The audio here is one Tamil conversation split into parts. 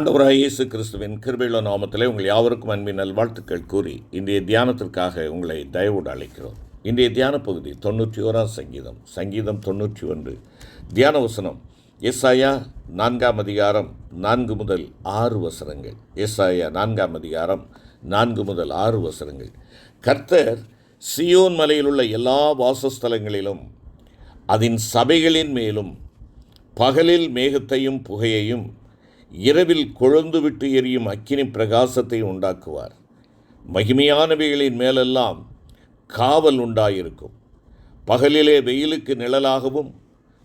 ஆண்டவராக இயேசு கிறிஸ்துவின் கிருபையுள்ள நாமத்திலே உங்கள் யாவருக்கும் அன்பின் நல்வாழ்த்துக்கள் கூறி இன்றைய தியானத்திற்காக உங்களை தயவோடு அழைக்கிறோம். இன்றைய தியான பகுதி தொண்ணூற்றி ஓராம் சங்கீதம். சங்கீதம் தொண்ணூற்றி ஒன்று. தியான வசனம். எஸ்ஐயா நான்காம் அதிகாரம் நான்கு முதல் ஆறு வசனங்கள். எஸ்ஐயா நான்காம் அதிகாரம் நான்கு முதல் ஆறு வசனங்கள். கர்த்தர் சியோன் மலையில் உள்ள எல்லா வாசஸ்தலங்களிலும் அதன் சபைகளின் மேலும் பகலில் மேகத்தையும் புகையையும் இரவில் கொழுந்து விட்டு எரியும் அக்கினி பிரகாசத்தை உண்டாக்குவார். மகிமையானவைகளின் மேலெல்லாம் காவல் உண்டாயிருக்கும். பகலிலே வெயிலுக்கு நிழலாகவும்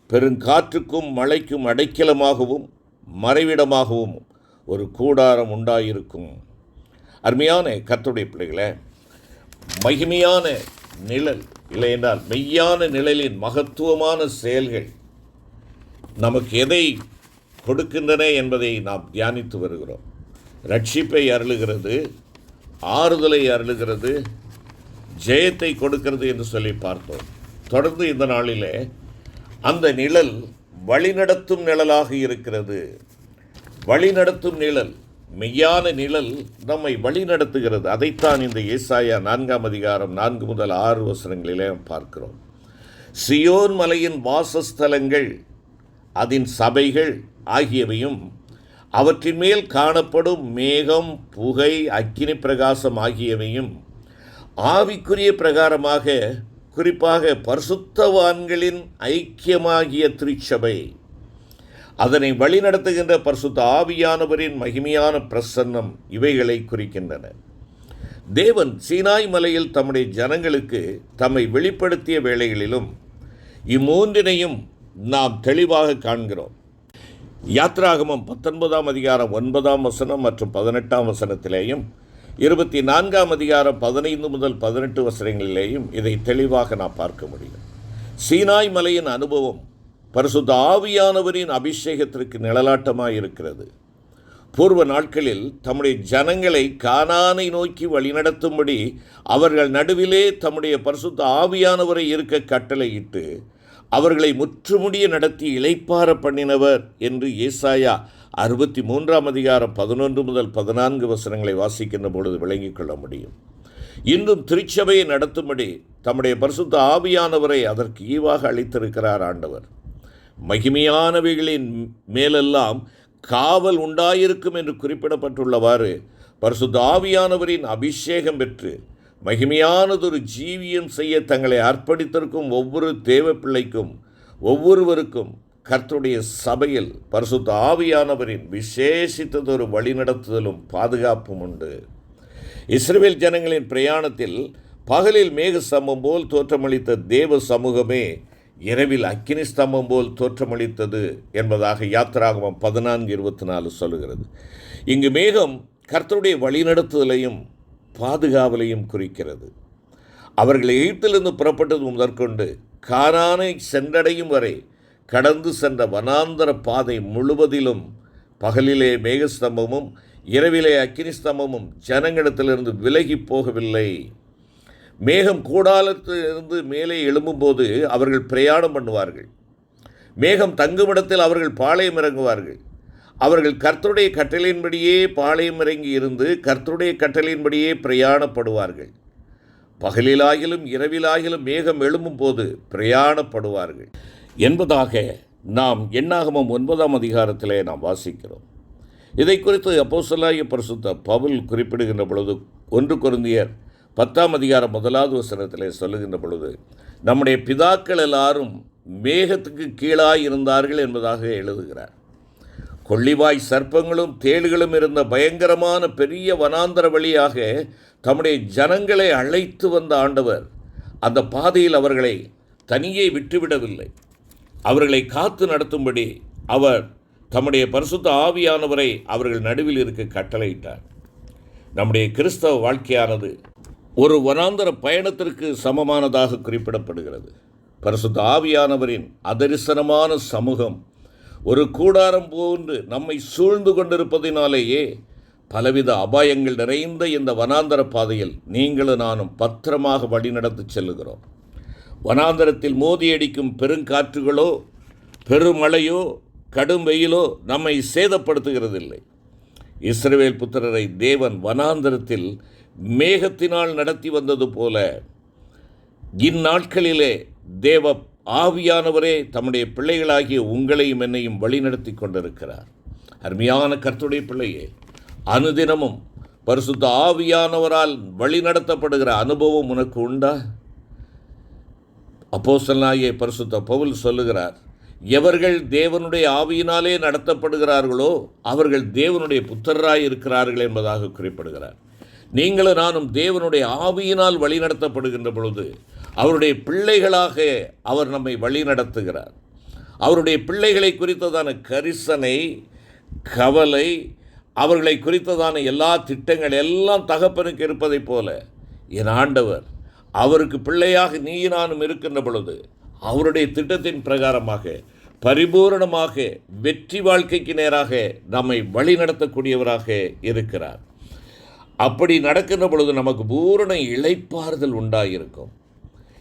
பெருங்காற்றுக்கும் மழைக்கும் அடைக்கலமாகவும் மறைவிடமாகவும் ஒரு கூடாரம் உண்டாயிருக்கும். அருமையான கத்துடைய பிள்ளைகளே மகிமையான நிழல் இல்லை என்றால் மெய்யான நிழலின் மகத்துவமான செயல்கள் நமக்கு எதை கொடுக்கின்றன என்பதை நாம் தியானித்து வருகிறோம். ரட்சிப்பை அருளுகிறது ஆறுதலை அருளுகிறது ஜெயத்தை கொடுக்கிறது என்று சொல்லி பார்த்தோம். தொடர்ந்து இந்த நாளிலே அந்த நிழல் வழிநடத்தும் நிழலாக இருக்கிறது. வழிநடத்தும் நிழல் மெய்யான நிழல் நம்மை வழிநடத்துகிறது. அதைத்தான் இந்த ஏசாயா நான்காம் அதிகாரம் நான்கு முதல் ஆறு வசனங்களிலே பார்க்கிறோம். சியோன் மலையின் வாசஸ்தலங்கள் அதன் சபைகள் ஆகியவையும் அவற்றின் மேல் காணப்படும் மேகம் புகை அக்கினி பிரகாசம் ஆகியவையும் ஆவிக்குரிய பிரகாரமாக குறிப்பாக பரிசுத்தவான்களின் ஐக்கியமாகிய திருச்சபை அதனை வழிநடத்துகின்ற பரிசுத்த ஆவியானவரின் மகிமையான பிரசன்னம் இவைகளை குறிக்கின்றன. தேவன் சீனாய் மலையில் தம்முடைய ஜனங்களுக்கு தம்மை வெளிப்படுத்திய வேளைகளிலும் இம்மூன்றினையும் நாம் தெளிவாக காண்கிறோம். யாத்ராகமம் பத்தொன்பதாம் அதிகாரம் ஒன்பதாம் வசனம் மற்றும் பதினெட்டாம் வசனத்திலேயும் இருபத்தி நான்காம் அதிகாரம் பதினைந்து முதல் பதினெட்டு வசனங்களிலேயும் இதை தெளிவாக நாம் பார்க்க முடியும். சீனாய் மலையின் அனுபவம் பரிசுத்த ஆவியானவரின் அபிஷேகத்திற்கு நிழலாட்டமாக இருக்கிறது. பூர்வ நாட்களில் தம்முடைய ஜனங்களை கானானை நோக்கி வழிநடத்தும்படி அவர்கள் நடுவிலே தம்முடைய பரிசுத்த ஆவியானவரை இருக்க கட்டளையிட்டு அவர்களை முற்றுமுடிய நடத்தி இலைப்பார பண்ணினவர் என்று ஏசாயா அறுபத்தி மூன்றாம் அதிகாரம் பதினொன்று முதல் பதினான்கு வசனங்களை வாசிக்கின்ற பொழுது விளங்கிக் கொள்ள முடியும். இன்றும் திருச்சபையை நடத்தும்படி தம்முடைய பரிசுத்த ஆவியானவரை அதற்கு ஈவாக அளித்திருக்கிறார் ஆண்டவர். மகிமையானவைகளின் மேலெல்லாம் காவல் உண்டாயிருக்கும் என்று குறிப்பிடப்பட்டுள்ளவாறு பரிசுத்த ஆவியானவரின் அபிஷேகம் பெற்று மகிமையானதொரு ஜீவியம் செய்ய தங்களை அர்ப்பணித்திருக்கும் ஒவ்வொரு தேவ பிள்ளைக்கும் ஒவ்வொருவருக்கும் கர்த்தருடைய சபையில் பரிசுத்த ஆவியானவரின் விசேஷித்ததொரு வழிநடத்துதலும் பாதுகாப்பும் உண்டு. இஸ்ரேல் ஜனங்களின் பிரயாணத்தில் பகலில் மேக ஸ்தம்பம் போல் தோற்றமளித்த தேவ சமூகமே இரவில் அக்கினி ஸ்தம்பம் போல் தோற்றமளித்தது என்பதாக யாத்திராகமம் பதினான்கு இருபத்தி நாலு சொல்லுகிறது. இங்கு மேகம் கர்த்தருடைய வழிநடத்துதலையும் பாதுகாவலையும் குறிக்கிறது. அவர்கள் எகிப்திலிருந்து புறப்பட்டது முதற்கொண்டு காரானை சென்றடையும் வரை கடந்து சென்ற வனாந்தர பாதை முழுவதிலும் பகலிலே மேகஸ்தம்பமும் இரவிலே அக்னிஸ்தம்பமும் ஜனங்களிடத்திலிருந்து விலகி போகவில்லை. மேகம் கூடாலத்திலிருந்து மேலே எழும்பும்போது அவர்கள் பிரயாணம் பண்ணுவார்கள். மேகம் தங்குமிடத்தில் அவர்கள் பாளையம் இறங்குவார்கள். அவர்கள் கர்த்தருடைய கட்டளையின்படியே பாளையம் இறங்கி இருந்து கர்த்தருடைய கட்டளையின்படியே பிரயாணப்படுவார்கள். பகலிலாகிலும் இரவிலாகிலும் மேகம் எழும்பும் போது பிரயாணப்படுவார்கள். என்பதாக நாம் எண்ணாகமம் ஒன்பதாம் அதிகாரத்திலே நாம் வாசிக்கிறோம். இதை குறித்து அப்போசலாய பரிசுத்த பவுல் குறிப்பிடுகின்ற பொழுது ஒன்று குருந்தியர் பத்தாம் அதிகாரம் முதலாவது வசனத்திலே சொல்லுகின்ற பொழுது நம்முடைய பிதாக்கள் எல்லாரும் மேகத்துக்கு கீழாய் இருந்தார்கள் என்பதாக எழுதுகிறார். கொள்ளிவாய் சர்ப்பங்களும் தேள்களும் இருந்த பயங்கரமான பெரிய வனாந்தர வழியாக தம்முடைய ஜனங்களை அழைத்து வந்த ஆண்டவர் அந்த பாதையில் அவர்களை தனியே விட்டுவிடவில்லை. அவர்களை காத்து நடத்தும்படி அவர் தம்முடைய பரிசுத்த ஆவியானவரை அவர்கள் நடுவில் இருக்க கட்டளையிட்டார். நம்முடைய கிறிஸ்தவ வாழ்க்கையானது ஒரு வனாந்தர பயணத்திற்கு சமமானதாக குறிப்பிடப்படுகிறது. பரிசுத்த ஆவியானவரின் அதரிசனமான சமூகம் ஒரு கூடாரம் போன்று நம்மை சூழ்ந்து கொண்டிருப்பதினாலேயே பலவித அபாயங்கள் நிறைந்த இந்த வனாந்தர பாதையில் நீங்களும் நானும் பத்திரமாக வழிநடத்து செல்லுகிறோம். வனாந்தரத்தில் மோதியடிக்கும் பெருங்காற்றுகளோ பெருமழையோ கடும் வெயிலோ நம்மை சேதப்படுத்துகிறதில்லை. இஸ்ரவேல் புத்திரரை தேவன் வனாந்தரத்தில் மேகத்தினால் நடத்தி வந்தது போல இந்நாட்களிலே தேவ ஆவியானவரே தம்முடைய பிள்ளைகளாகிய உங்களையும் என்னையும் வழிநடத்தி கொண்டிருக்கிறார். அருமையான கர்த்துடைய பிள்ளையே அனுதினமும் பரிசுத்த ஆவியானவரால் வழிநடத்தப்படுகிற அனுபவம் உனக்கு உண்டா? அப்போஸ்தலனாகிய பரிசுத்த பவுல் சொல்லுகிறார் எவர்கள் தேவனுடைய ஆவியினாலே நடத்தப்படுகிறார்களோ அவர்கள் தேவனுடைய புத்தராய் இருக்கிறார்கள் என்பதாக குறிப்பிடுகிறார். நீங்களும் நானும் தேவனுடைய ஆவியினால் வழிநடத்தப்படுகின்ற பொழுது அவருடைய பிள்ளைகளாக அவர் நம்மை வழிநடத்துகிறார். அவருடைய பிள்ளைகளை குறித்ததான கரிசனை கவலை அவர்களை குறித்ததான எல்லா திட்டங்கள் எல்லாம் தகப்பனுக்கு இருப்பதைப் போல என் ஆண்டவர் அவருக்கு பிள்ளையாக நீ நானும் இருக்கின்ற பொழுது அவருடைய திட்டத்தின் பிரகாரமாக பரிபூரணமாக வெற்றி வாழ்க்கைக்கு நேராக நம்மை வழிநடத்தக்கூடியவராக இருக்கிறார். அப்படி நடக்கின்ற பொழுது நமக்கு பூரண இழைப்பாறுதல் உண்டாயிருக்கும்.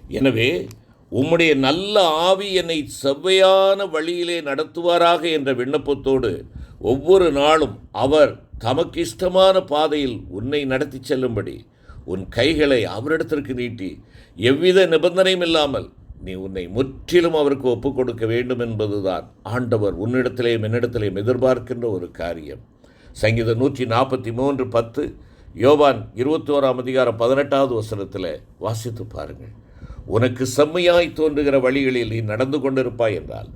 எனவே உம்முடைய நல்ல ஆவி என்னை செவ்வையான வழியிலே நடத்துவாராக என்ற விண்ணப்பத்தோடு ஒவ்வொரு நாளும் அவர் தமக்கு இஷ்டமான பாதையில் உன்னை நடத்தி செல்லும்படி உன் கைகளை அவரிடத்திற்கு நீட்டி எவ்வித நிபந்தனையும் இல்லாமல் நீ உன்னை முற்றிலும் அவருக்கு ஒப்புக் கொடுக்க வேண்டும் என்பதுதான் ஆண்டவர் உன்னிடத்திலேயும் என்னிடத்திலேயும் எதிர்பார்க்கின்ற ஒரு காரியம். சங்கீதம் நூற்றி நாற்பத்தி மூன்று பத்து யோவான் இருபத்தி ஓராம் அதிகாரம் பதினெட்டாவது வசனத்தில் வாசித்து பாருங்கள். உனக்கு செம்மையாய் தோன்றுகிற வழிகளில் நீ நடந்து கொண்டிருப்பாய் என்றால்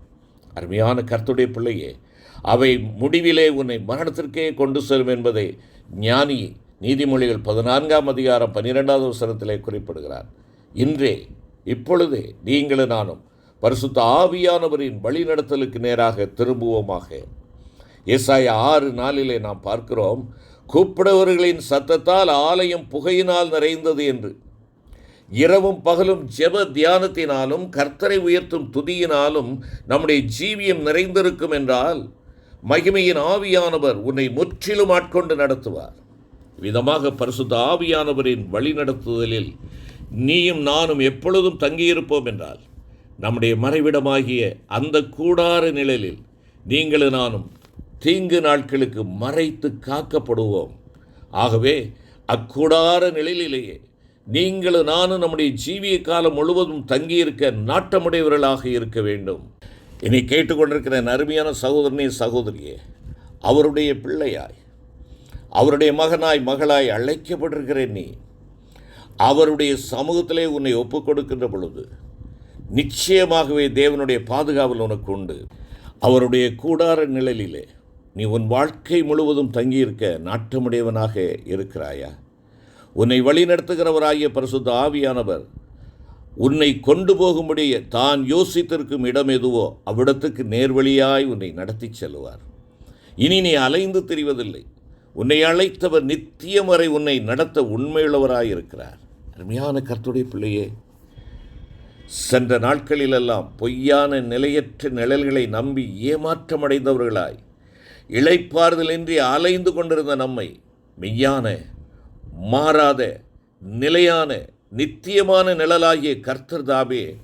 அருமையான கர்த்துடைய பிள்ளையே அவை முடிவிலே உன்னை மரணத்திற்கே கொண்டு செல்லும் என்பதை ஞானி நீதிமொழிகள் பதினான்காம் அதிகாரம் பன்னிரெண்டாவது வசனத்திலே குறிப்பிடுகிறார். இன்றே இப்பொழுதே நீங்களும் நானும் பரிசுத்த ஆவியானவரின் வழிநடத்தலுக்கு நேராக திரும்புவோமாக. ஏசாயா ஆறு நாளிலே நாம் பார்க்கிறோம் கூப்பிடவர்களின் சத்தத்தால் ஆலயம் புகையினால் நிறைந்தது என்று. இரவும் பகலும் ஜெப தியானத்தினாலும் கர்த்தரை உயர்த்தும் துதியினாலும் நம்முடைய ஜீவியம் நிறைந்திருக்கும் என்றால் மகிமையின் ஆவியானவர் உன்னை முற்றிலும் ஆட்கொண்டு நடத்துவார். விதமாக பரிசுத்த ஆவியானவரின் வழிநடத்துதலில் நீயும் நானும் எப்பொழுதும் தங்கியிருப்போம் என்றால் நம்முடைய மறைவிடமாகிய அந்த கூடார நிழலில் நீங்களும் நானும் தீங்கு நாட்களுக்கு மறைத்து காக்கப்படுவோம். ஆகவே அக்கூடார நிழலிலேயே நீங்களும் நானும் நம்முடைய ஜீவிய காலம் முழுவதும் தங்கியிருக்க நாட்டமுடையவர்களாக இருக்க வேண்டும். இனி கேட்டுக்கொண்டிருக்கிற அருமையான சகோதரனே சகோதரியே அவருடைய பிள்ளையாய் அவருடைய மகனாய் மகளாய் அழைக்கப்பட்டிருக்கிற நீ. அவருடைய சமூகத்திலே உன்னை ஒப்புக் கொடுக்கின்ற பொழுது நிச்சயமாகவே தேவனுடைய பாதுகாவல் உனக்கு உண்டு. அவருடைய கூடார நிழலிலே நீ உன் வாழ்க்கை முழுவதும் தங்கியிருக்க நாட்டமுடையவனாக இருக்கிறாயா? உன்னை வழிநடத்துகிறவராகிய பரிசுத்த ஆவியானவர் உன்னை கொண்டு போகும்படிய தான் யோசித்திருக்கும் இடம் எதுவோ அவ்விடத்துக்கு நேர்வழியாய் உன்னை நடத்தி செல்வார் இனி நீ அலைந்து திரிவதில்லை. உன்னை அழைத்தவர் நித்தியம் வரை உன்னை நடத்த உண்மையுள்ளவராயிருக்கிறார். அருமையான கர்த்துடைய பிள்ளையே சென்ற நாட்களிலெல்லாம் பொய்யான நிலையற்ற நிழல்களை நம்பி ஏமாற்றமடைந்தவர்களாய் இளைப்பாறுதலின்றி அலைந்து கொண்டிருந்த நம்மை மெய்யான மாறாத நிலையான நித்தியமான நிழலாகிய கர்த்தர் தாமே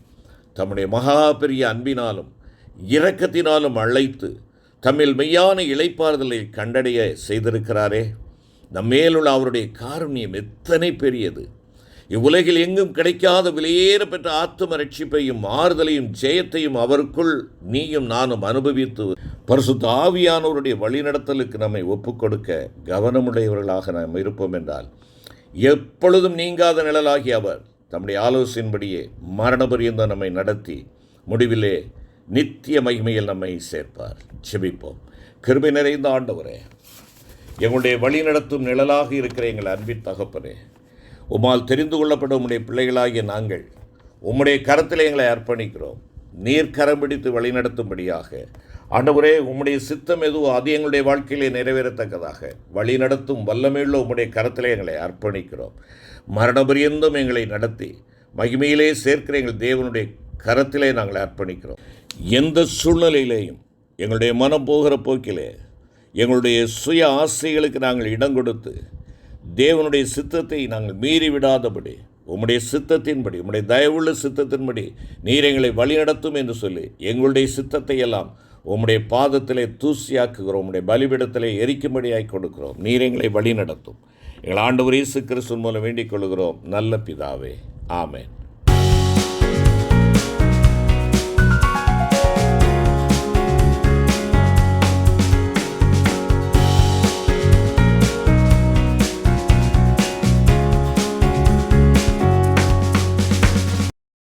தம்முடைய மகா பெரிய அன்பினாலும் இரக்கத்தினாலும் அழைத்து தம்மில் மெய்யான இளைப்பாறுதலை கண்டடைய செய்திருக்கிறாரே. நம்மேலுள்ள அவருடைய காருண்யம் எத்தனை பெரியது. இவ்வுலகில் எங்கும் கிடைக்காத விலையேற பெற்ற ஆத்தும ரட்சிப்பையும் ஆறுதலையும் ஜெயத்தையும் அவருக்குள் நீயும் நானும் அனுபவித்து பரிசுத்த ஆவியானவருடைய வழிநடத்தலுக்கு நம்மை ஒப்புக்கொடுக்க கவனமுடையவர்களாக நாம் இருப்போம் என்றால் எப்பொழுதும் நீங்காத நிழலாகி அவர் தம்முடைய ஆலோசனையின்படியே மரணபரியந்தம் நம்மை நடத்தி முடிவிலே நித்திய மகிமையில் நம்மை சேர்ப்பார். செபிப்போம் கிருபை நிறைந்த ஆண்டவரே எங்களுடைய வழிநடத்தும் நிழலாக இருக்கிற எங்கள் அன்பின் தகப்பனே உமால் தெரிந்து கொள்ளப்பட்ட உம்முடைய பிள்ளைகளாகிய நாங்கள் உம்முடைய கரத்தில் எங்களை அர்ப்பணிக்கிறோம். நீர் கரம் பிடித்து வழிநடத்தும்படியாக. ஆண்டவரே உம்முடைய சித்தம் எதுவோ அது எங்களுடைய வாழ்க்கையிலே நிறைவேறத்தக்கதாக. வழிநடத்தும் வல்லமையுள்ள உம்முடைய கரத்தில் எங்களை அர்ப்பணிக்கிறோம். மரணபரியந்தம் எங்களை நடத்தி மகிமையிலே சேர்க்கிற எங்கள் தேவனுடைய கரத்திலே நாங்கள் அர்ப்பணிக்கிறோம். எந்த சூழ்நிலையிலேயும் எங்களுடைய மனம் போகிற போக்கிலே எங்களுடைய சுய ஆசைகளுக்கு நாங்கள் இடம் கொடுத்து தேவனுடைய சித்தத்தை நாங்கள் மீறிவிடாதபடி உம்முடைய சித்தத்தின்படி உம்முடைய தயவுள்ள சித்தத்தின்படி நீர் எங்களை வழிநடத்தும் என்று சொல்லி எங்களுடைய சித்தத்தை எல்லாம் உம்முடைய பாதத்திலே தூசியாக்குகிறோம் உம்முடைய பலிபிடத்திலே எரிக்கும்படியாய் கொடுக்கிறோம். நீர் எங்களை வழிநடத்தும். எங்கள் ஆண்டவர் இயேசு கிறிஸ்துவின் மூலம் வேண்டிக் கொள்கிறோம் நல்ல பிதாவே. ஆமேன்.